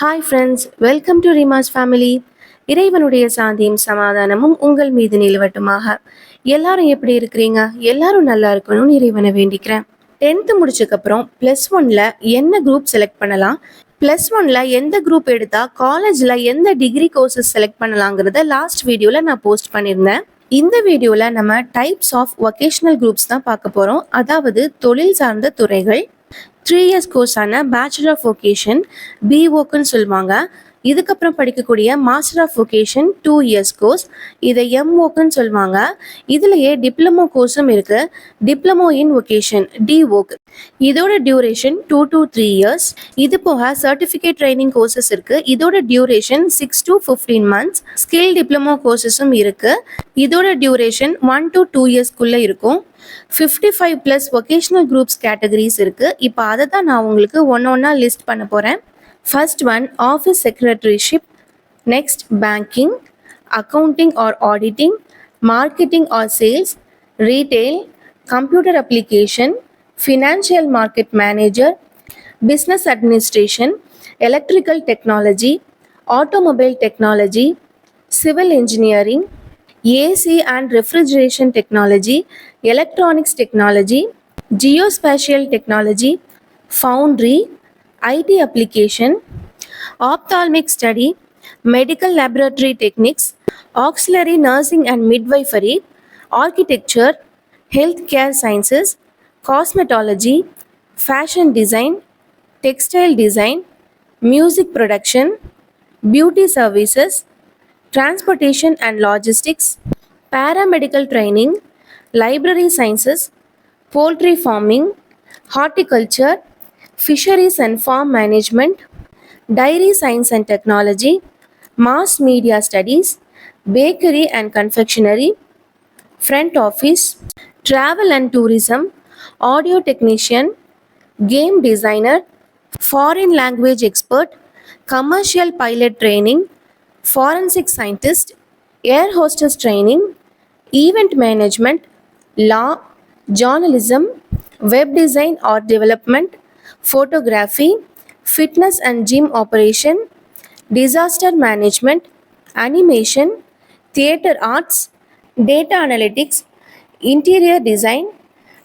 Hi friends welcome to Rima's family இறைவனுடைய சாந்தியும் சமாதானமும் உங்கள் மீது நிலவட்டுமாக. எல்லாரும் எப்படி இருக்கிறீங்க? எல்லாரும் நல்லா இருக்கணும்னு இறைவனை வேண்டிக்கிறேன். டென்த்து முடிச்சக்கப்புறம் ப்ளஸ் ஒனில் என்ன குரூப் செலக்ட் பண்ணலாம்? ப்ளஸ் ஒனில் எந்த குரூப் எடுத்தால் காலேஜில் எந்த டிகிரி கோர்சஸ் செலக்ட் பண்ணலாங்கிறத லாஸ்ட் வீடியோவில் நான் போஸ்ட் பண்ணியிருந்தேன். இந்த வீடியோவில் நம்ம டைப்ஸ் ஆஃப் வொகேஷனல் குரூப்ஸ் தான் பார்க்க போகிறோம் அதாவது தொழில் சார்ந்த துறைகள் த்ரீ இயர்ஸ் கோர்ஸான பேச்சுலர் ஆஃப் வொகேஷன் பிஓக்குன்னு சொல்லுவாங்க. இதுக்கப்புறம் படிக்கக்கூடிய master of vocation two years course இதை எம்ஓக்குன்னு சொல்லுவாங்க. இதுலயே டிப்ளமோ கோர்ஸும் இருக்கு. டிப்ளமோ இன் வொகேஷன் டிஓக் இதோட duration two to three years இது போக சர்டிஃபிகேட் ட்ரைனிங் கோர்சஸ் இருக்கு. இதோட duration six to fifteen months skill diploma கோர்சஸும் இருக்கு. இதோட டியூரேஷன் ஒன் டு டூ இயர்ஸ்க்குள்ள இருக்கும். Fifty five plus vocational groups categories இருக்குது இப்போ அதை தான் நான் உங்களுக்கு ஒன்று ஒன்றா லிஸ்ட் பண்ண போகிறேன் First one, office secretaryship. Next, banking, accounting or auditing, marketing or sales, retail, computer application, financial market manager, business administration, electrical technology, automobile technology, civil engineering, AC and refrigeration technology, electronics technology, geospatial technology, foundry, IT application, ophthalmic study, medical laboratory techniques, auxiliary nursing and midwifery, architecture, healthcare sciences, cosmetology, fashion design, textile design, music production, beauty services, transportation and logistics, paramedical training, library sciences, poultry farming, horticulture, fisheries and farm management dairy science and technology mass media studies bakery and confectionery front office travel and tourism audio technician game designer foreign language expert commercial pilot training forensic scientist air hostess training event management law journalism web design or development photography, fitness and gym operation, disaster management, animation, theater arts, data analytics, interior design,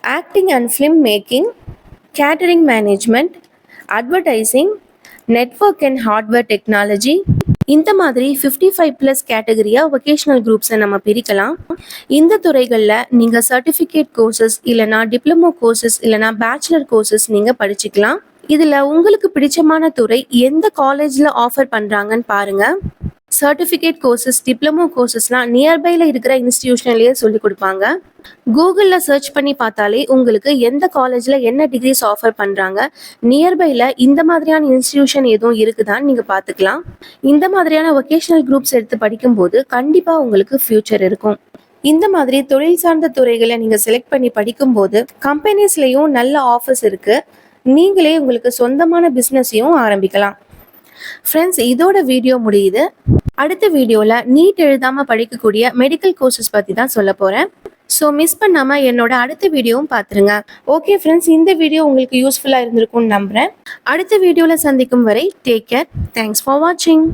acting and film making, catering management, advertising, network and hardware technology இந்த மாதிரி fifty five plus கேட்டகரியாக vocational குரூப்ஸை நம்ம பிரிக்கலாம். இந்த துறைகளில் நீங்கள் certificate courses இல்லைனா டிப்ளமோ கோர்சஸ் இல்லைனா பேச்சுலர் கோர்சஸ் நீங்கள் படிச்சுக்கலாம். இதில் உங்களுக்கு பிடிச்சமான துறை எந்த காலேஜில் ஆஃபர் பண்ணுறாங்கன்னு பாருங்கள் சர்டிஃபிகேட் கோர்சஸ் டிப்ளமோ கோர்சஸ்லாம் நியர்பையில் இருக்கிற இன்ஸ்டிடியூஷன்லேயே சொல்லி கொடுப்பாங்க. கூகுளில் சர்ச் பண்ணி பார்த்தாலே உங்களுக்கு எந்த காலேஜில் என்ன டிகிரிஸ் ஆஃபர் பண்ணுறாங்க நியர்பையில் இந்த மாதிரியான இன்ஸ்டிடியூஷன் எதுவும் இருக்குதான்னு நீங்கள் பார்த்துக்கலாம். இந்த மாதிரியான வொகேஷனல் குரூப்ஸ் எடுத்து படிக்கும்போது கண்டிப்பாக உங்களுக்கு ஃப்யூச்சர் இருக்கும். இந்த மாதிரி தொழில் சார்ந்த துறைகளை நீங்கள் செலக்ட் பண்ணி படிக்கும்போது கம்பெனிஸ்லேயும் நல்ல ஆஃபர்ஸ் இருக்குது நீங்களே உங்களுக்கு சொந்தமான பிஸ்னஸையும் ஆரம்பிக்கலாம். ஃப்ரெண்ட்ஸ் இதோட வீடியோ முடியுது. அடுத்த வீடியோவில் நீட் எழுதாமல் படிக்கக்கூடிய மெடிக்கல் கோர்சஸ் பற்றி தான் சொல்ல போகிறேன் ஸோ மிஸ் பண்ணாமல் என்னோட அடுத்த வீடியோவும் பார்த்துருங்க ஓகே ஃப்ரெண்ட்ஸ் இந்த வீடியோ உங்களுக்கு யூஸ்ஃபுல்லாக இருந்திருக்கும்னு நம்புகிறேன் அடுத்த வீடியோவில் சந்திக்கும் வரை டேக் கேர் தேங்க்ஸ் ஃபார் வாட்சிங்